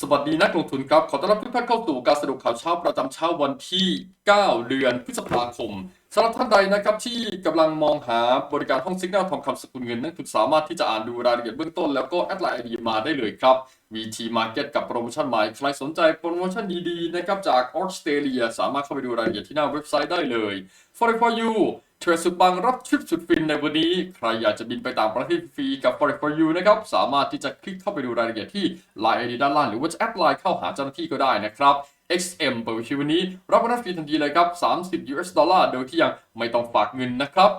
สวัสดีนักลงทุนครับ ขอต้อนรับทุกท่านเข้าสู่การสรุปข่าวเช้าประจำเช้าวันที่ 9 เดือนพฤษภาคมสำหรับท่านใดนะครับที่กำลังมองหาบริการห้องซิกแนลทองคำสกุลเงินนักทุนสามารถที่จะอ่านดูรายละเอียดเบื้องต้นแล้วก็แอดไลน์ไอดีมาได้เลยครับ VT Market กับโปรโมชั่นใหม่ใครสนใจโปรโมชั่นดีๆนะครับจากออสเตรเลียสามารถเข้าไปดูรายละเอียดที่หน้าเว็บไซต์ได้เลย For for you เทรดสุดปังรับทริปสุดฟินในวันนี้ ใครอยากจะบินไปต่างประเทศฟรีกับ Forex for you นะครับ สามารถที่จะคลิกเข้าไปดูรายละเอียดที่ Line ID ด้านล่างหรือว่าจะแอดไลน์เข้าหาเจ้าหน้าที่ก็ได้นะครับ XM เปิดบัญชีวันนี้ รับโบนัสฟรีทันทีเลยครับ 30 US ดอลลาร์โดยที่ยังไม่ต้องฝากเงินนะครับ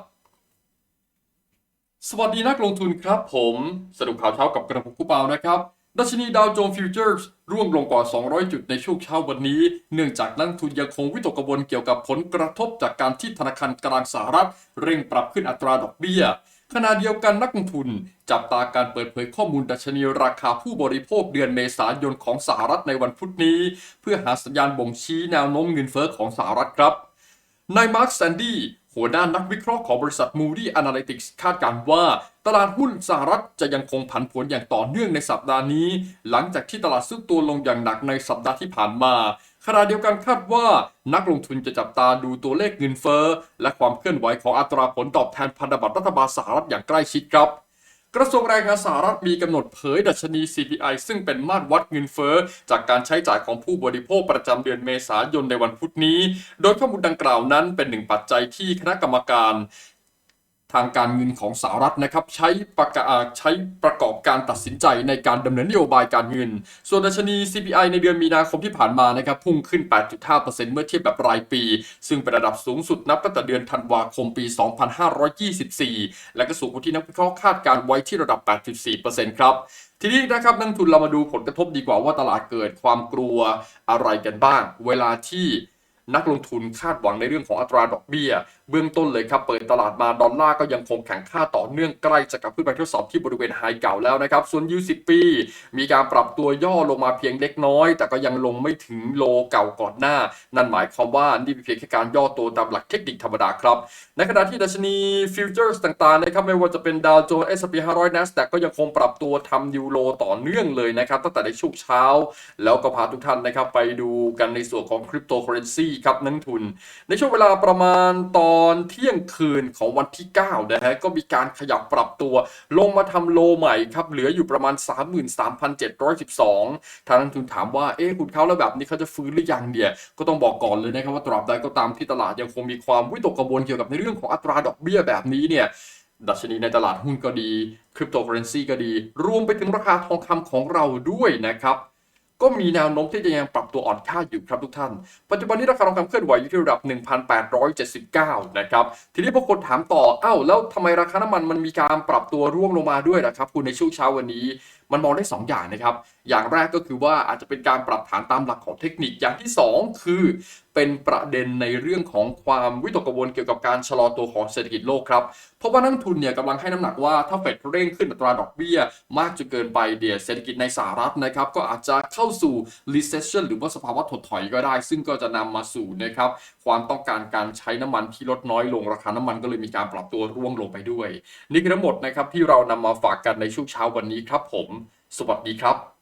สวัสดีนักลงทุนครับผมสรุปข่าวเช้ากับกระปุกคุปาวนะครับ ดัชนีดาวโจนส์ฟิวเจอร์สร่วงลงกว่า 200 จุดในช่วงเช้าวันนี้ เนื่องจากนักทุนยังคงวิตกกังวลเกี่ยวกับผลกระทบจากการที่ธนาคารกลางสหรัฐ เร่งปรับขึ้นอัตราดอกเบี้ย ขณะเดียวกันนักลงทุน จับตาการเปิดเผยข้อมูลดัชนีราคาผู้บริโภคเดือนเมษายนของสหรัฐในวันพุธนี้ เพื่อหาสัญญาณบ่งชี้แนวโน้มเงินเฟ้อของสหรัฐครับนายมาร์คแซนดี้ หัวหน้านักวิเคราะห์ของบริษัท Moody Analytics คาดการณ์ว่า ตลาดหุ้นสหรัฐจะยังคงผันผวนอย่างต่อเนื่องในสัปดาห์นี้ หลังจากที่ตลาดซุดตัวลงอย่างหนักในสัปดาห์ที่ผ่านมาขณะเดียวกันคาดว่านักลงทุนจะจับตาดูตัวเลขเงินเฟ้อ และความเคลื่อนไหวของอัตราผลตอบแทนพันธบัตรรัฐบาลสหรัฐอย่างใกล้ชิดครับ กระทรวงแรงงานสหรัฐมีกำหนดเผยดัชนี CPI ซึ่งเป็นมาตรวัดเงินเฟ้อจากการใช้จ่ายของผู้บริโภคประจำเดือนเมษายนในวันพุธนี้ โดยข้อมูลดังกล่าวนั้นเป็นหนึ่งปัจจัยที่คณะกรรมการ ทางการเงินของสหรัฐนะครับใช้ประกาใช้ประกอบการตัดสินใจในการดำเนินนโยบายการเงิน ส่วนดัชนี CPI ในเดือนมีนาคมที่ผ่านมานะครับพุ่งขึ้น 8.5%เมื่อเทียบแบบรายปี ซึ่งเป็นระดับสูงสุดนับตั้งแต่เดือนธันวาคมปี 2524 และก็สูงกว่าที่นักวิเคราะห์คาดการไว้ที่ระดับ 8.4%ครับทีนี้นะครับนักทุนเรามาดูผลกระทบดีกว่าว่าตลาดเกิดความกลัวอะไรกันบ้าง เวลาที่ นักลงทุนคาดหวังในเรื่องของอัตราดอกเบี้ย เบื้องต้นเลยครับ เปิดตลาดมาดอลลาร์ก็ยังคงแข็งค่าต่อเนื่องใกล้จะกลับขึ้นไปทดสอบที่บริเวณไฮเก่าแล้วนะครับ ส่วน U10 ปี มีการปรับตัวย่อลงมาเพียงเล็กน้อย แต่ก็ยังลงไม่ถึงโลเก่าก่อนหน้า นั่นหมายความว่านี่เป็นเพียงแค่การย่อตัวตามหลักเทคนิคธรรมดาครับ ในขณะที่ดัชนีฟิวเจอร์สต่างๆนะครับไม่ว่าจะเป็นดาวโจนส์ S&P 500 NASDAQ ก็ยังคงปรับตัวทำยูโรต่อเนื่องเลยนะครับตั้งแต่ในช่วงเช้า แล้วก็พาทุกท่านนะครับไปดูกันในส่วนของคริปโตเคอเรนซีครับนักทุน ในช่วงเวลาประมาณตอนเที่ยงคืนของวันที่9นะฮะก็มีการขยับปรับตัว ลงมาทำโลใหม่ครับเหลืออยู่ประมาณ 33,712 ทางนักลงทุนถามว่าเอ๊ะคุณเขาแล้วแบบนี้เขาจะฟื้นหรือยังเนี่ยก็ต้องบอกก่อนเลยนะครับว่าตราบใดก็ตามที่ตลาดยังคงมีความวิตกกังวลเกี่ยวกับในเรื่องของอัตราดอกเบี้ยแบบนี้เนี่ยดัชนีในตลาดหุ้นก็ดีคริปโตเคอเรนซีก็ดี รวมไปถึงราคาทองคำของเราด้วยนะครับ ก็มีแนวโน้มที่จะยังปรับตัวอ่อนค่าอยู่ครับทุกท่าน ปัจจุบันนี้ราคาทองคำเคลื่อนไหวอยู่ที่ระดับ 1,879 นะครับ ทีนี้พอคนถามต่อ เอ้า แล้วทำไมราคาน้ำมันมันมีการปรับตัวร่วงลงมาด้วยล่ะครับ คุณในช่วงเช้าวันนี้มันมองได้ 2 อย่างนะครับ อย่างแรกก็คือว่าอาจจะเป็นการปรับฐานตามหลักของเทคนิคอย่างที่ 2 คือ เป็นประเด็นในเรื่องของความวิตกกังวลเกี่ยวกับการชะลอตัวของเศรษฐกิจโลกครับ เพราะว่านักทุนเนี่ยกำลังให้น้ำหนักว่าถ้าเฟดเร่งขึ้นอัตราดอกเบี้ย มากจนเกินไปเดี๋ยวเศรษฐกิจในสหรัฐนะครับก็อาจจะเข้าสู่ recession หรือว่าสภาวะถดถอยก็ได้ ซึ่งก็จะนำมาสู่นะครับความต้องการการใช้น้ำมันที่ลดน้อยลงราคาน้ำมันก็เลยมีการปรับตัวร่วงลงไปด้วย นี่คือทั้งหมดนะครับที่เรานำมาฝากกันในช่วงเช้าวันนี้ครับผม สวัสดีครับ